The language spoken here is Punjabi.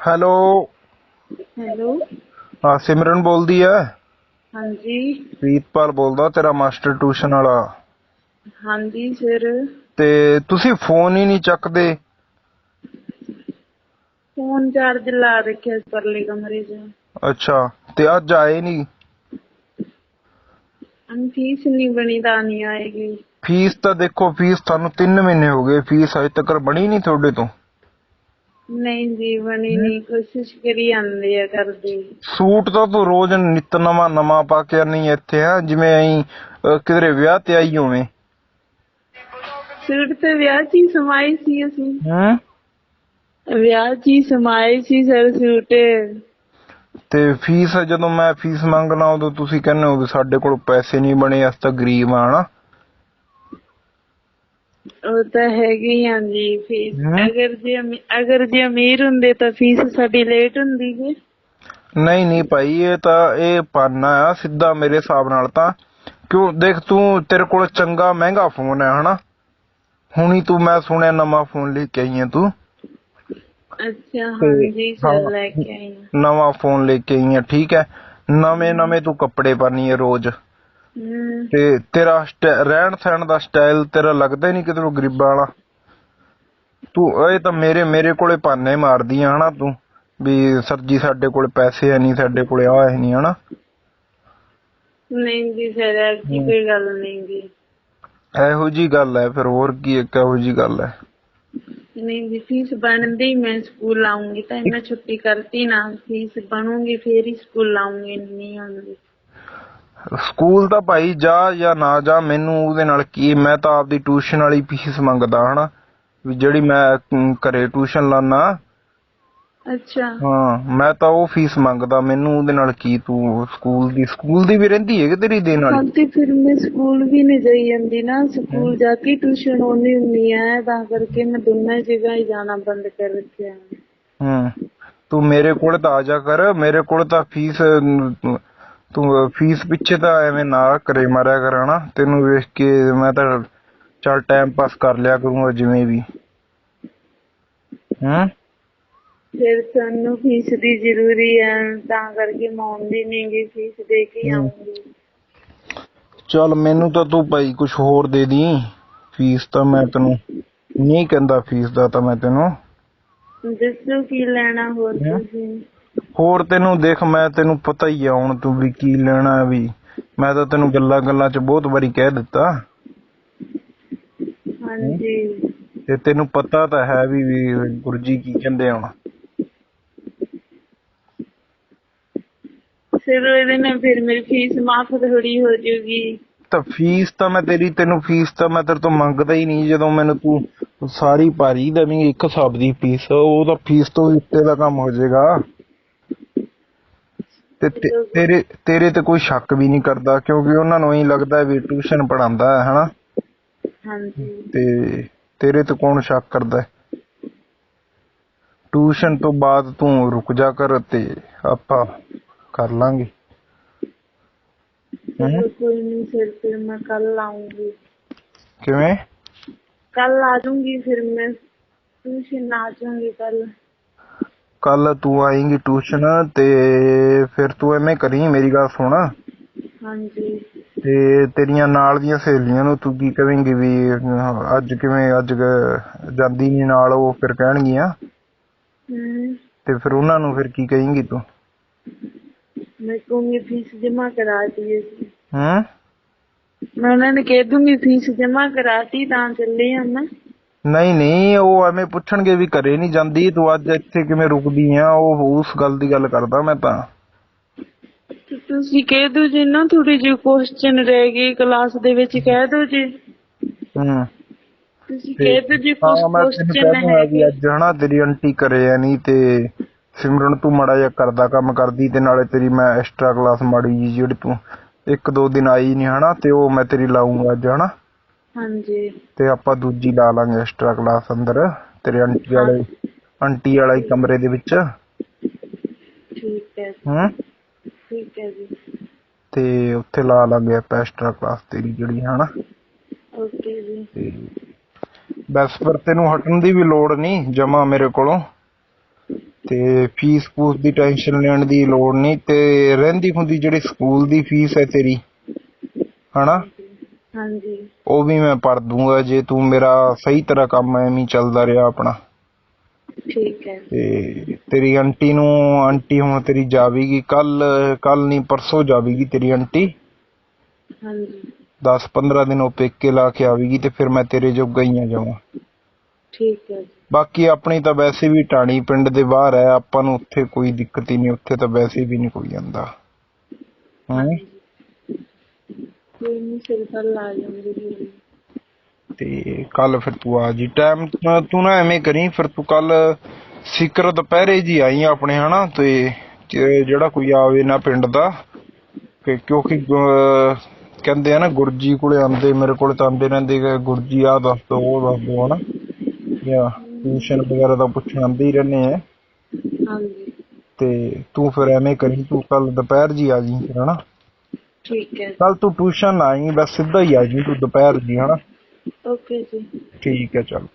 ਹੈਲੋ। ਹੈਲੋ। ਹਾਂ ਸਿਮਰਨ ਬੋਲਦੀ ਐ? ਹਾਂਜੀ। ਪ੍ਰੀਤਪਾਲ ਬੋਲਦਾ ਤੇਰਾ ਮਾਸਟਰ ਟਿਊਸ਼ਨ ਵਾਲਾ। ਹਾਂਜੀ ਸਰ। ਤੇ ਤੁਸੀਂ ਫੋਨ ਹੀ ਨਹੀਂ ਚੱਕਦੇ? ਫੋਨ ਚਾਰਜ ਲਾ ਰੱਖਿਆ ਸੀ ਪਰਲੇ ਕਮਰੇ 'ਚ। ਅੱਛਾ ਤੇ ਅੱਜ ਆਏ ਨਹੀਂ? ਅਨ ਫੀਸ ਨਹੀਂ ਬਣੀ ਤਾਂ ਨਹੀਂ ਆਏਗੀ। ਫੀਸ ਤਾਂ ਦੇਖੋ ਫੀਸ ਤੁਹਾਨੂੰ 3 ਮਹੀਨੇ ਹੋ ਗਏ। ਫੀਸ ਅਜੇ ਤੱਕ ਬਣੀ ਨਹੀਂ ਤੁਹਾਡੇ ਤੋਂ? ਨਹੀਂ ਜੀ ਬਣੀ ਨਹੀਂ। ਕੋਸ਼ਿਸ਼ ਕਰੀ ਜਾਂਦੇ ਆ ਕਰਦੇ। ਸੂਟ ਤਾਂ ਤੂੰ ਰੋਜ਼ ਨਿੱਤ ਨਵਾਂ ਨਵਾਂ ਪਾ ਕੇ ਨਹੀਂ ਇੱਥੇ ਆ ਜਿਵੇਂ ਐਂ ਕਿਧਰੇ ਵਿਆਹ ਤੇ ਆਈ ਹੋਵੇਂ। ਸੂਟ ਤੇ ਵਿਆਹ 'ਚ ਹੀ ਸਮਾਏ ਸੀ ਅਸੀਂ। ਹੂੰ? ਵਿਆਹ 'ਚ ਹੀ ਸਮਾਏ ਸੀ ਸਰ ਸੂਟ। ਤੇ ਫੀਸ ਜਦੋਂ ਮੈਂ ਫੀਸ ਮੰਗਣਾ ਉਦੋਂ ਤੁਸੀਂ ਕਹਿੰਦੇ ਹੋ ਵੀ ਸਾਡੇ ਕੋਲ ਪੈਸੇ ਨਹੀਂ ਬਣੇ ਅਸੀਂ ਤਾਂ ਗਰੀਬ ਆ ਹਨਾ? ਉਹ ਤਾਂ ਹੈਗੀ ਹੀ ਹਾਂ ਜੀ ਫੀਸ। ਅਗਰ ਜੇ ਅਗਰ ਜੇ ਅਮੀਰ ਹੁੰਦੇ ਤਾਂ ਫੀਸ ਸਾਡੀ ਲੇਟ ਹੁੰਦੀ ਜੀ। ਨਹੀਂ ਨਹੀਂ ਭਾਈ ਇਹ ਤਾਂ ਇਹ ਪਾਨਾ ਆ ਸਿੱਧਾ ਮੇਰੇ ਹਿਸਾਬ ਨਾਲ ਤਾਂ। ਕਿਉਂ ਦੇਖ ਤੂੰ ਤੇਰੇ ਕੋਲ ਚੰਗਾ ਮਹਿੰਗਾ ਫੋਨ ਹੈ ਹਨਾ? ਹੁਣੀ ਤੂੰ ਮੈਂ ਸੁਣਿਆ ਨਵਾਂ ਫੋਨ ਲੈ ਕੇ ਆਈ ਹੈ ਤੂੰ। ਅੱਛਾ ਹਾਂਜੀ। ਸਰ ਲੈ ਕੇ ਆਈ ਹਾਂ ਨਵਾਂ ਫੋਨ ਲੈ ਕੇ ਆਈ ਹੈ ਠੀਕ ਹੈ। ਨਵੇਂ ਨਵੇਂ ਤੂੰ ਕੱਪੜੇ ਪਾਨੀ ਹੈ ਰੋਜ਼। ਤੇ ਤੇਰਾ ਰਹਿਣ ਸਹਿਣ ਦਾ ਸਟਾਈਲ ਤੇਰਾ ਲੱਗਦਾ ਹੀ ਨਹੀਂ ਕਿਤੇ ਗਰੀਬਾਂ ਵਾਲਾ। ਤੂੰ ਇਹ ਤਾਂ ਮੇਰੇ ਮੇਰੇ ਕੋਲੇ ਪਾਨੇ ਮਾਰਦੀ ਆ ਹਨਾ ਤੂੰ ਵੀ ਸਰ ਜੀ ਸਾਡੇ ਕੋਲ ਪੈਸੇ ਹੈ ਨਹੀਂ ਸਾਡੇ ਕੋਲੇ ਆ ਹੈ ਨਹੀਂ ਹਨਾ। ਨਹੀਂ ਜੀ ਸਰ ਐਸੀ ਕੋਈ ਗੱਲ ਨਹੀਂ ਜੀ ਇਹੋ ਜੀ ਗੱਲ ਹੈ ਫਿਰ ਹੋਰ ਕੀ ਇੱਕ ਇਹੋ ਜੀ ਗੱਲ ਹੈ ਨਹੀਂ ਜੀ ਫੀਸ ਬਣਦੀ ਮੈਂ ਸਕੂਲ ਆਉਂਗੀ ਤਾਂ ਮੈਂ ਛੁੱਟੀ ਕਰਤੀ ਨਾ ਫੀਸ ਬਣੂਗੀ ਫੇਰ ਹੀ ਸਕੂਲ ਆਉਂਗੀ ਨਹੀਂ ਆਉਂਗੀ ਸਕੂਲ ਤਾਂ ਭਾਈ ਜਾ ਜਾਂ ਨਾ ਜਾ ਮੈਨੂੰ ਉਹਦੇ ਨਾਲ ਕੀ ਮੈਂ ਤਾਂ ਆਪਦੀ ਟਿਊਸ਼ਨ ਵਾਲੀ ਫੀਸ ਮੰਗਦਾ ਹਨਾ? ਵੀ ਜਿਹੜੀ ਮੈਂ ਘਰੇ ਟਿਊਸ਼ਨ ਅੱਛਾ। ਹਾਂ ਮੈਂ ਤਾਂ ਉਹ ਫੀਸ ਮੰਗਦਾ ਮੈਨੂੰ ਉਹਦੇ ਨਾਲ ਕੀ ਤੂੰ ਸਕੂਲ ਦੀ ਸਕੂਲ ਦੀ ਵੀ ਰਹਿੰਦੀ ਹੈ ਕਿ ਤੇਰੀ ਦੇਣ ਹਾਂ ਵਾਲੀ ਤੇ ਫਿਰ ਮੈਂ ਸਕੂਲ ਵੀ ਨਹੀਂ ਜਾਈ ਜਾਂਦੀ ਨਾ ਸਕੂਲ ਜਾ ਕੇ ਟਿਊਸ਼ਨ ਆਉਣੀ ਹੁੰਦੀ ਹੈ ਤਾਂ ਕਰਕੇ ਮੈਂ ਦੋਨਾਂ ਜਗ੍ਹਾ ਹੀ ਜਾਣਾ ਬੰਦ ਕਰ ਰੱਖਿਆ। ਹੂੰ ਤੂੰ ਮੇਰੇ ਕੋਲ ਤਾਂ ਆ ਜਾ ਕਰ ਮੇਰੇ ਕੋਲ ਤਾਂ ਫੀਸ ਤੂੰ ਫੀਸ ਪਿੱਛੇ ਤਾਂ ਐਵੇਂ ਨਾ ਕਰੇ ਮਾਰਿਆ ਕਰ ਹਨਾ? ਤੈਨੂੰ ਵੇਖ ਕੇ ਮੈਂ ਤਾਂ ਚੱਲ ਟਾਈਮ ਪਾਸ ਕਰ ਲਿਆ ਕਰੂੰਗਾ ਜਿਵੇਂ ਵੀ। ਹੂੰ? ਫਿਰ ਸਾਨੂੰ ਫੀਸ ਦੀ ਜ਼ਰੂਰੀ ਹੈ ਤਾਂ ਕਰਕੇ ਮੈਂ ਆਉਂਦੀ ਨਹੀਂ ਗੀ ਫੀਸ ਦੇ ਕੇ ਆਉਂਗੀ ਚੱਲ ਮੈਨੂੰ ਤਾਂ ਤੂੰ ਭਾਈ ਕੁਝ ਹੋਰ ਦੇ ਦੀ। ਫੀਸ ਤਾਂ ਮੈਂ ਤੈਨੂੰ ਨਹੀਂ ਕਹਿੰਦਾ ਫੀਸ ਦਾ ਤਾਂ ਮੈਂ ਤੈਨੂੰ। ਦੱਸੋ ਕੀ ਲੈਣਾ ਹੋਰ? ਤੁਸੀਂ? ਹੋਰ ਤੈਨੂੰ ਦੇਖ ਮੈਂ ਤੈਨੂੰ ਪਤਾ ਹੀ ਆ ਹੁਣ ਤੂੰ ਵੀ ਕੀ ਲੈਣਾ ਹੈ ਵੀ। ਮੈਂ ਤਾਂ ਤੈਨੂੰ ਗੱਲਾਂ ਗੱਲਾਂ 'ਚ ਬਹੁਤ ਵਾਰੀ ਕਹਿ ਦਿੱਤਾ। ਹਾਂਜੀ। ਤੇ ਤੈਨੂੰ ਪਤਾ ਤਾਂ ਹੈ ਵੀ ਵੀ ਗੁਰਜੀ ਕੀ ਕਹਿੰਦੇ ਹੁਣ। ਫਿਰ ਇਹਦੇ ਨਾਲ ਫਿਰ ਮੇਰੀ ਫੀਸ ਮਾਫ ਥੋੜੀ ਹੋ ਤਾਂ ਫੀਸ ਤਾਂ ਮੈਂ ਤੇਰੀ ਤੈਨੂੰ ਫੀਸ ਤਾਂ ਮੈਂ ਤੇਰੇ ਤੋਂ ਮੰਗਦਾ ਹੀ ਨਹੀਂ ਜਦੋਂ ਮੈਨੂੰ ਤੂੰ ਸਾਰੀ ਭਾਰੀ ਦੇਵੀਂ ਇੱਕ ਹਿਸਾਬ ਦੀ ਫੀਸ ਉਹ ਤਾਂ ਫੀਸ ਤੋਂ ਉੱਤੇ ਦਾ ਕੰਮ ਹੋ ਜਾਏਗਾ। ਤੇ ਤੇਰੇ ਤੇਰੇ ਤੇ ਕੋਈ ਸ਼ੱਕ ਵੀ ਨਹੀਂ ਕਰਦਾ ਕਿਉਂਕਿ ਉਹਨਾਂ ਨੂੰ ਹੀ ਲੱਗਦਾ ਵੀ ਟਿਊਸ਼ਨ ਪੜਾਉਂਦਾ ਹੈ ਹਨਾ? ਹਾਂਜੀ। ਤੇ ਤੇਰੇ ਤੇ ਕੌਣ ਸ਼ੱਕ ਕਰਦਾ ਹੈ? ਟਿਊਸ਼ਨ ਤੋਂ ਬਾਅਦ ਤੂੰ ਰੁਕ ਜਾ ਕਰ ਤੇ ਆਪਾਂ ਕਰ ਲਾਂਗੇ। ਚਲੋ ਕੋਈ ਨਹੀਂ ਫਿਰ ਫਿਰ ਮੈਂ ਕੱਲ ਆਉਂਗੀ ਕਿਵੇਂ? ਕੱਲ ਆ ਜਾਊਂਗੀ ਫਿਰ ਮੈਂ ਟਿਊਸ਼ਨ ਆ ਜਾਊਂਗੀ ਕੱਲ ਕੱਲ ਤੂੰ ਆਏਂਗੀ ਟਿਊਸ਼ਨ ਤੇ ਫਿਰ ਤੂੰ ਐਵੇਂ ਕਰੀ ਮੇਰੀ ਗੱਲ ਸੁਣ। ਹਾਂਜੀ। ਤੇ ਤੇਰੀਆਂ ਨਾਲ ਦੀਆਂ ਸਹੇਲੀਆਂ ਨੂੰ ਤੂੰ ਕੀ ਕਵੇਂਗੀ ਵੀ ਅੱਜ ਕਿਵੇਂ ਅੱਜ ਜਾਂਦੀ ਨਹੀਂ ਨਾਲ ਉਹ ਫਿਰ ਕਹਿਣਗੀਆਂ। ਹਮ ਤੇ ਫਿਰ ਉਹਨਾਂ ਨੂੰ ਫਿਰ ਕੀ ਕਹੇਂਗੀ ਤੂੰ? ਮੈਂ ਕਹੂੰਗੀ ਫੀਸ ਜਮਾ ਕਰਾ ਦਈਏ ਹੂੰ? ਮੈਂ ਉਹਨਾਂ ਨੇ ਕਹਿ ਦੂੰਗੀ ਫੀਸ ਜਮਾ ਕਰਾਤੀ ਤਾਂ ਚੱਲੇ ਆ ਨਾ ਨਹੀਂ ਨਹੀਂ ਉਹ ਐਵੇਂ ਪੁੱਛਣਗੇ ਵੀ ਘਰੇ ਨਹੀਂ ਜਾਂਦੀ ਤੂੰ ਅੱਜ ਇੱਥੇ ਕਿਵੇਂ ਰੁਕਦੀ ਆ? ਉਹ ਉਸ ਗੱਲ ਦੀ ਗੱਲ ਕਰਦਾ ਮੈਂ ਤਾਂ। ਤੁਸੀਂ ਕਹਿ ਦਿਓ ਜੀ ਨਾ ਥੋੜੀ ਜਿਹੀ ਕੁਐਸਚਨ ਰਹਿ ਗਈ ਕਲਾਸ ਦੇ ਵਿੱਚ ਕਹਿ ਦਿਓ ਜੀ। ਹੂੰ। ਤੁਸੀਂ ਕਹਿ ਦਿਓ ਜੀ ਹਾਂ ਅੱਜ ਹਨਾ ਤੇਰੀ ਆਂਟੀ ਘਰੇ ਆ ਨਹੀਂ ਤੇ ਸਿਮਰਨ ਤੂੰ ਮਾੜਾ ਜਿਹਾ ਕਰਦਾ ਕੰਮ ਕਰਦੀ ਤੇ ਨਾਲੇ ਤੇਰੀ ਮੈਂ ਐਕਸਟਰਾ ਕਲਾਸ ਮਾੜੀ ਜੀ ਜਿਹੜੀ ਤੂੰ ਇੱਕ ਦੋ ਦਿਨ ਆਈ ਨਹੀਂ ਹਨਾ ਤੇ ਉਹ ਮੈਂ ਤੇਰੀ ਲਾਉਂਗਾ ਅੱਜ ਹਨਾ। ਹਾਂਜੀ। ਤੇ ਆਪਾਂ ਦੂਜੀ ਲਾ ਲਾਂਗੇ ਐਕਸਟਰਾ ਕਲਾਸ ਅੰਦਰ ਤੇਰੇ ਆਂਟੀ ਵਾਲੇ ਆਂਟੀ ਵਾਲਾ ਹੀ ਕਮਰੇ ਦੇ ਵਿੱਚ। ਠੀਕ ਹੈ ਹੂੰ? ਠੀਕ ਹੈ ਜੀ। ਤੇ ਉੱਥੇ ਲਾ ਲਾਂਗੇ ਆਪਾਂ ਐਕਸਟਰਾ ਕਲਾਸ ਤੇਰੀ ਜਿਹੜੀ ਹਨਾ? ਓਕੇ ਜੀ। ਤੇ ਬਸ ਫਿਰ ਤੈਨੂੰ ਹਟਣ ਦੀ ਵੀ ਲੋੜ ਨਹੀਂ ਜਮਾ ਮੇਰੇ ਕੋਲੋਂ। ਤੇ ਫੀਸ ਫੂਸ ਦੀ ਟੈਨਸ਼ਨ ਲੈਣ ਦੀ ਲੋੜ ਨਹੀਂ ਤੇ ਰਹਿੰਦੀ ਹੁੰਦੀ ਜਿਹੜੀ ਸਕੂਲ ਦੀ ਫੀਸ ਹੈ ਤੇਰੀ ਹਨਾ? ਹਾਂਜੀ। ਉਹ ਵੀ ਮੈਂ ਭਰ ਦੂੰਗਾ ਜੇ ਤੂੰ ਮੇਰਾ ਸਹੀ ਤਰ੍ਹਾਂ ਕੰਮ ਐਵੇਂ ਚੱਲਦਾ ਰਿਹਾ ਆਪਣਾ। ਠੀਕ ਹੈ। ਤੇ ਤੇਰੀ ਆਂਟੀ ਨੂੰ ਆਂਟੀ ਹੁਣ ਤੇਰੀ ਜਾਵੇਗੀ ਕੱਲ ਕੱਲ ਨਹੀਂ ਪਰਸੋਂ ਜਾਵੇਗੀ ਤੇਰੀ ਆਂਟੀ। ਹਾਂਜੀ। 10 15 ਦਿਨ ਉਹ ਪੇਕੇ ਲਾ ਕੇ ਆਵੇਗੀ ਤੇ ਫਿਰ ਮੈਂ ਤੇਰੇ ਜੋਗਾ ਹੀ ਆ ਜਾਵਾਂ। ਠੀਕ ਹੈ। ਜੀ ਬਾਕੀ ਆਪਣੀ ਤਾਂ ਵੈਸੇ ਵੀ ਟਾਣੀ ਪਿੰਡ ਦੇ ਬਾਹਰ ਹੈ ਆਪਾਂ ਨੂੰ ਉੱਥੇ ਕੋਈ ਦਿੱਕਤ ਹੀ ਨਹੀਂ ਉੱਥੇ ਤਾਂ ਵੈਸੇ ਵੀ ਨਹੀਂ ਕੋਈ ਜਾਂਦਾ ਹਾਂ? ਕੋਈ ਨਹੀਂ ਫਿਰ ਕੱਲ ਆ ਜਾਵਾਂਗੇ ਜੀ ਤੇ ਕੱਲ ਫਿਰ ਤੂੰ ਆ ਜੀ। ਟਾਈਮ ਤੂੰ ਨਾ ਐਵੇਂ ਕਰੀ ਫਿਰ ਤੂੰ ਕੱਲ ਸਿਕਰ ਦੁਪਹਿਰੇ ਜੀ ਆਈ ਆਪਣੇ ਹਨਾ? ਤੇ ਜਿਹੜਾ ਕੋਈ ਆਵੇ ਨਾ ਪਿੰਡ ਦਾ ਕਿ ਕਿਉਂਕਿ ਕਹਿੰਦੇ ਆ ਨਾ ਗੁਰਜੀ ਕੋਲੇ ਆਂਦੇ ਮੇਰੇ ਕੋਲੇ ਤਾਂ ਆਂਦੇ ਰਹਿੰਦੇ ਕਿ ਗੁਰਜੀ ਆ ਦੱਸ ਦੋ ਉਹ ਦੱਸ ਦੋ ਹਨਾ? ਜਾਂ ਟਿਊਸ਼ਨ ਵਗੈਰਾ ਦਾ ਪੁੱਛਣ ਆਂਦੇ ਹੀ ਰਹਿੰਦੇ ਆ। ਹਾਂਜੀ। ਤੇ ਤੂੰ ਫਿਰ ਐਵੇਂ ਕਰੀ ਤੂੰ ਕੱਲ ਦੁਪਹਿਰ ਜੀ ਆ ਜੀ ਹਨਾ? ਠੀਕ ਹੈ ਕੱਲ ਤੂੰ ਟਿਊਸ਼ਨ ਆਈ ਬਸ ਸਿੱਧਾ ਹੀ ਆ ਜੀ ਤੂੰ ਦੁਪਹਿਰ ਜੀ ਹਨਾ? ਓਕੇ ਜੀ। ਠੀਕ ਹੈ ਚੱਲ।